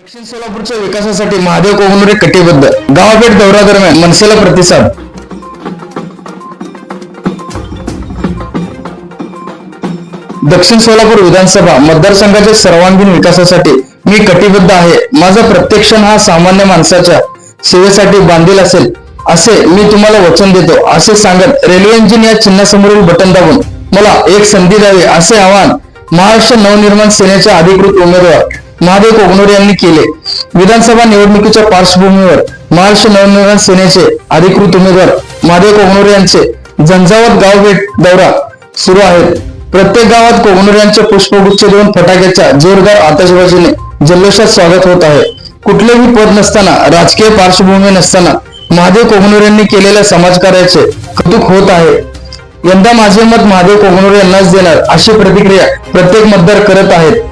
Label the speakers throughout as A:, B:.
A: दक्षिण सोलापूरच्या विकासासाठी महादेव कोहनुरे कटिबद्ध. गावापेठ दौरा दरम्यान मनसेला प्रतिसाद. दक्षिण सोलापूर विधानसभा मतदारसंघाच्या सर्वांगीण विकासासाठी मी कटिबद्ध आहे. माझा प्रत्येक क्षण हा सामान्य माणसाच्या सेवेसाठी बांधील असेल असे मी तुम्हाला वचन देतो. असे सांगत रेल्वे इंजिन या चिन्हासमोरील बटन दाबून मला एक संधी द्यावी असे आवाहन महाराष्ट्र नवनिर्माण सेनेच्या अधिकृत उमेदवार महादेव कोगनोरे यांनी केले. विधानसभा निवडणुकीच्या पार्श्वभूमीवर महाराष्ट्र नवनिर्माण सेनेचे अधिकृत उमेदवार महादेव कोगनोरे यांचे झंझावत गाव भेट दौरा सुरू आहेत प्रत्येक गावात कोगनूर यांच्या पुष्पगुच्छ देऊन फटाक्याच्या जोरदार आतषबाजीने जल्लोषात स्वागत होत आहे. कुठलेही पद नसताना राजकीय पार्श्वभूमी नसताना महादेव कोगनूर यांनी केलेल्या समाजकार्याचे कौतुक होत आहे. यंदा माझे मत महादेव कोगनूर यांनाच देणार अशी प्रतिक्रिया प्रत्येक मतदार करत आहेत.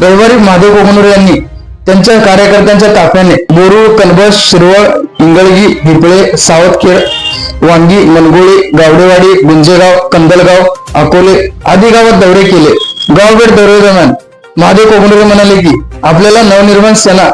A: रविवारी महादेव कोकणूर यांनी त्यांच्या कार्यकर्त्यांच्या ताफ्याने बोरूळ कनबस शिरवळ इंगळगी हिपळे सावतखेड वांगी मनगोळी गावडेवाडी गुंजेगाव कंदलगाव अकोले आदी गावात दौरे केले. गावभेट दौऱ्यादरम्यान महादेव कोकणूर म्हणाले की आपल्याला नवनिर्माण सेना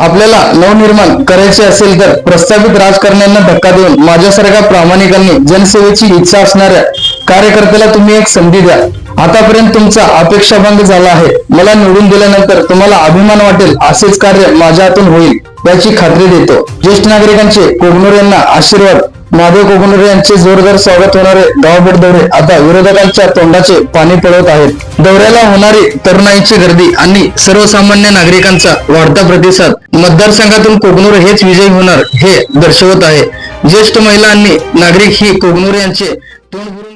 A: आपल्याला नवनिर्माण करायचे असेल तर प्रस्थापित राजकारण्यांना धक्का देऊन माझ्यासारख्या प्रामाणिकांनी जनसेवेची इच्छा असणाऱ्या कार्यकर्त्याला तुम्ही एक संधी द्या. आतापर्यंत तुमचा अपेक्षाभंग झाला आहे. मला निवडून दिल्यानंतर तुम्हाला अभिमान वाटेल असेच कार्य माझ्या हातून होईल याची खात्री देतो. ज्येष्ठ नागरिकांचे कोगनूर यांना आशीर्वाद. महादेव कोगनूर यांचे जोरदार स्वागत होणारे गावभेट दौरे आता विरोधकांच्या तोंडाचे पाणी पळवत आहेत. दौऱ्याला होणारी तरुणाईची गर्दी आणि सर्वसामान्य नागरिकांचा वाढता प्रतिसाद. मतदारसंघातून कोगनूर हेच विजयी होणार हे दर्शवत आहे. ज्येष्ठ महिला आणि नागरिक ही कोगनूर यांचे तोंड